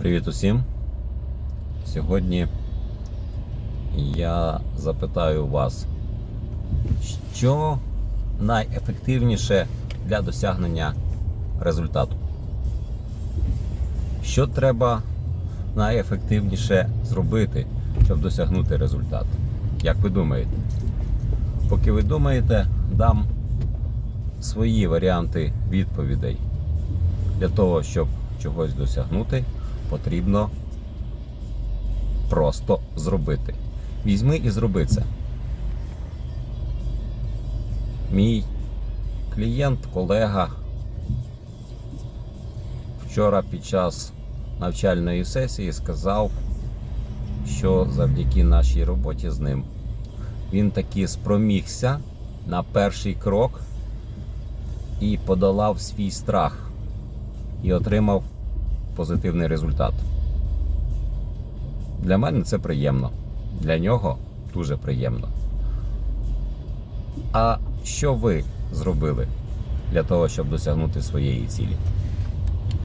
Привіт усім. Сьогодні я запитаю вас, що найефективніше для досягнення результату? Що треба найефективніше зробити, щоб досягнути результат? Як ви думаєте? Поки ви думаєте, дам свої варіанти відповідей. Для того, щоб чогось досягнути, потрібно просто зробити. Візьми і зроби це. Мій клієнт, колега вчора під час навчальної сесії сказав, що завдяки нашій роботі з ним він таки спромігся на перший крок і подолав свій страх і отримав позитивний результат. Для мене це приємно. Для нього дуже приємно. А що ви зробили для того, щоб досягнути своєї цілі?